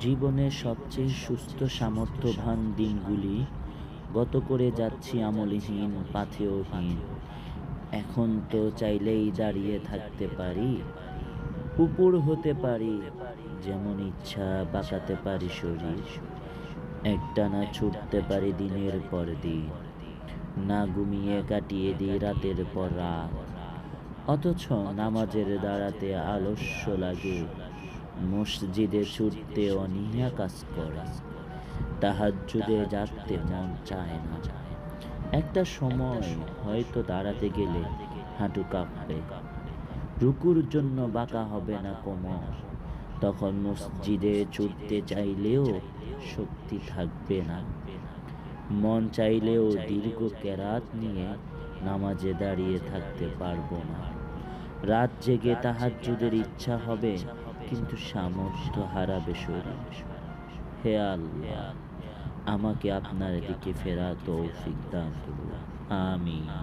জীবনের সবচেয়ে সুস্থ সামর্থ্যবান দিনগুলি গত করে যাচ্ছি আমলহীন, পাথেয়হীন। এখন তো চাইলেই দাঁড়িয়ে থাকতে পারি উপর হতে পারি, যেমন ইচ্ছা বাঁকাতে পারি শরীর। একটানা ছুটতে পারি দিনের পর দিন, না ঘুমিয়ে কাটিয়ে দিই রাতের পর রাত। অথচ নামাজের দাঁড়াতে আলস্য লাগে মসজিদে ছুটতে অনীহা কাজ করে। তাহাজ্জুদে জাগতে মন চায় না। একটা সময় হয়তো দাঁড়াতে গেলে হাঁটু কাঁপবে। রুকুর জন্য বাঁকা হবে না কোমর। তখন মসজিদে ছুটতে চাইলেও শক্তি থাকবে না। মন চাইলেও দীর্ঘ কেরাত নিয়ে নামাজে দাঁড়িয়ে থাকতে পারব না। রাত জেগে তাহাজ্জুদের ইচ্ছা হবে কিন্তু সামর্থ্য হারাবে শরীর। হে আল্লাহ আমাকে আপনার দিকে ফেরা তৌফিক দান করুন। আমিন।